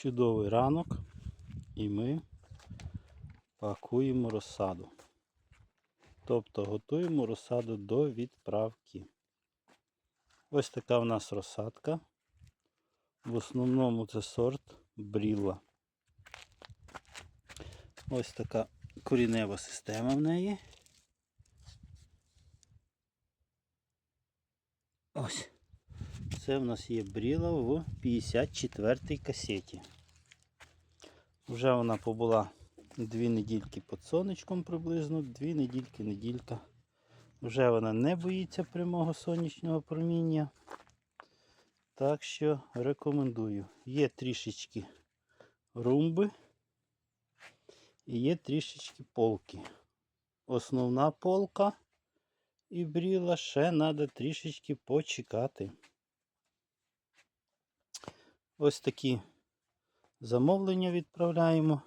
Чудовий ранок і ми пакуємо розсаду. Тобто готуємо розсаду до відправки. Ось така в нас розсадка. В основному це сорт бріла. Ось така корінева система в неї. Ось. Це в нас є бріла в 54 касеті. Вже вона побула дві недільки під сонечком приблизно, дві недільки, неділька. Вже вона не боїться прямого сонячного проміння. Так що рекомендую. Є трішечки румби і є трішечки полки. Основна полка і бріла ще треба трішечки почекати. Ось такі замовлення відправляємо.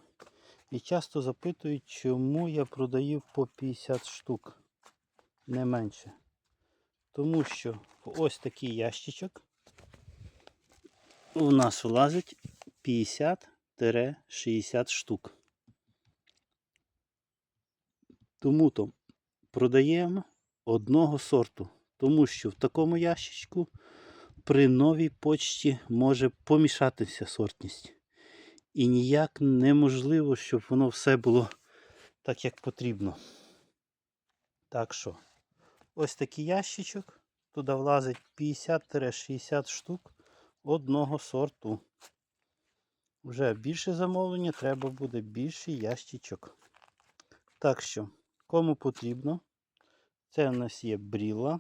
І часто запитують, чому я продаю по 50 штук, не менше. Тому що ось такий ящичок у нас влазить 50-60 штук. Тому то продаємо одного сорту, тому що в такому ящичку при новій почті може помішатися сортність. І ніяк неможливо, щоб воно все було так, як потрібно. Так що, ось такий ящичок. Туди влазить 50-60 штук одного сорту. Вже більше замовлення, треба буде більший ящичок. Так що, кому потрібно, це у нас є бріла.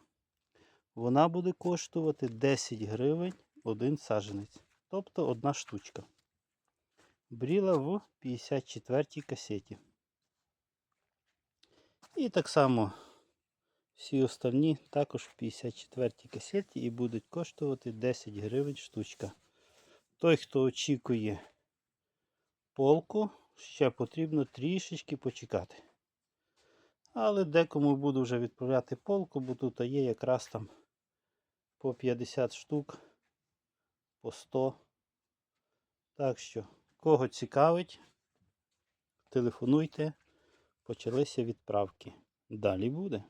Вона буде коштувати 10 гривень один саджанець. Тобто одна штучка. Бріла в 54-й касеті. І так само всі остальні також в 54 касеті і будуть коштувати 10 гривень штучка. Той, хто очікує полку, ще потрібно трішечки почекати. Але декому буду вже відправляти полку, бо тут є якраз там по 50 штук, по 100. Так що, кого цікавить, телефонуйте, почалися відправки. Далі буде.